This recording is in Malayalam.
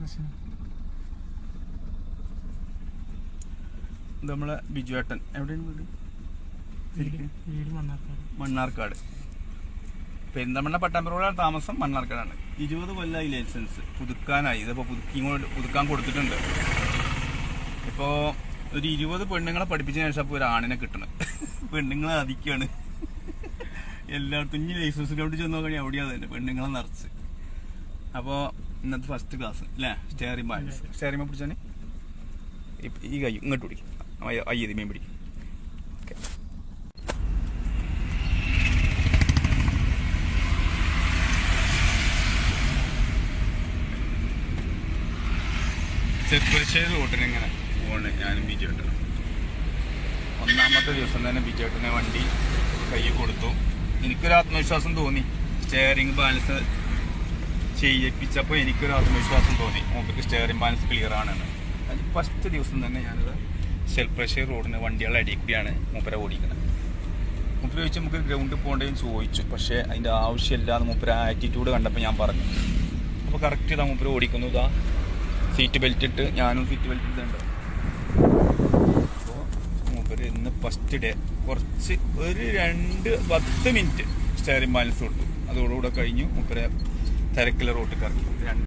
പ്രശ്നം നമ്മളെ ബിജുവേട്ടൻ എവിടെയാണ് വീട്? വീട് മണ്ണാർക്കാട്. മണ്ണാർക്കാട്. പെരിന്തമണ്ണ പട്ടാമ്പറോടാണ് താമസം മണ്ണാർക്കാടാണ്. ഇരുപത് കൊല്ലമായി ലൈസൻസ്. പുതുക്കാനായി. ഇതിപ്പോ പുതുക്കി പുതുക്കാൻ കൊടുത്തിട്ടുണ്ട്. ഇപ്പോ ഒരു ഇരുപത് പെണ്ണുങ്ങളെ പഠിപ്പിച്ചതിന് ശേഷം അപ്പോൾ ഒരു ആണിനെ കിട്ടണം. പെണ്ണുങ്ങളെ അധികമാണ് എല്ലാ ഇനി ലൈസൻസിലോട്ട് ചെന്ന് നോക്കണേ എവിടെയാണ് തന്നെ പെണ്ണുങ്ങളെ നിറച്ച്. അപ്പോ ഇന്നത്തെ ഫസ്റ്റ് ക്ലാസ് അല്ലേ സ്റ്റേറിംഗ് ബാലൻസ് സ്റ്റേറിംഗ് പിടിച്ചാണ് ഈ കൈ ഇങ്ങോട്ട് പിടിക്കും അയ്യതി മീൻ പിടിക്കും ഓക്കെ. ചെറുപ്പശ്ശേരി റോട്ടിന് ഇങ്ങനെ പോണ്. ഞാനും ബിജേട്ടനും ഒന്നാമത്തെ ദിവസം തന്നെ ബിജേട്ടനെ വണ്ടി കൈ കൊടുത്തു. എനിക്കൊരു ആത്മവിശ്വാസം തോന്നി. സ്റ്റെയറിംഗ് ബാലൻസ് ചെയ്യിപ്പിച്ചപ്പോൾ എനിക്കൊരു ആത്മവിശ്വാസം തോന്നി. മൂപ്പർക്ക് സ്റ്റെയറിംഗ് ബാലൻസ് ക്ലിയർ ആണെന്ന്. അത് ഫസ്റ്റ് ദിവസം തന്നെ ഞാനത് സെൽഫ് പ്രഷർ റോഡിന് വണ്ടികളുടെ അടിയിൽ കൂടിയാണ് മൂപ്പര ഓടിക്കുന്നത്. മൂപ്പര് ചോദിച്ചു നമുക്ക് ഗ്രൗണ്ടിൽ പോകേണ്ടതെന്ന് ചോദിച്ചു. പക്ഷേ അതിന്റെ ആവശ്യമില്ല എന്ന് മൂപ്പര ആറ്റിറ്റ്യൂഡ് കണ്ടപ്പോൾ ഞാൻ പറഞ്ഞു. അപ്പോൾ കറക്റ്റ് ഇതാ മൂപ്പര് ഓടിക്കുന്നു. ഇതാ സീറ്റ് ബെൽറ്റ് ഇട്ട് ഞാനും സീറ്റ് ബെൽറ്റ് ഇട്ടുണ്ട് അപ്പോൾ മൂപ്പര് ഇന്ന് ഫസ്റ്റ് ഡേ കുറച്ച് ഒരു രണ്ട് പത്ത് മിനിറ്റ് സ്റ്റയറിംഗ് ബാലൻസ് കൊടുത്തു. അതോടുകൂടെ കഴിഞ്ഞു. മൂപ്പര് തിരക്കിലെ റോട്ടിൽ കറങ്ങി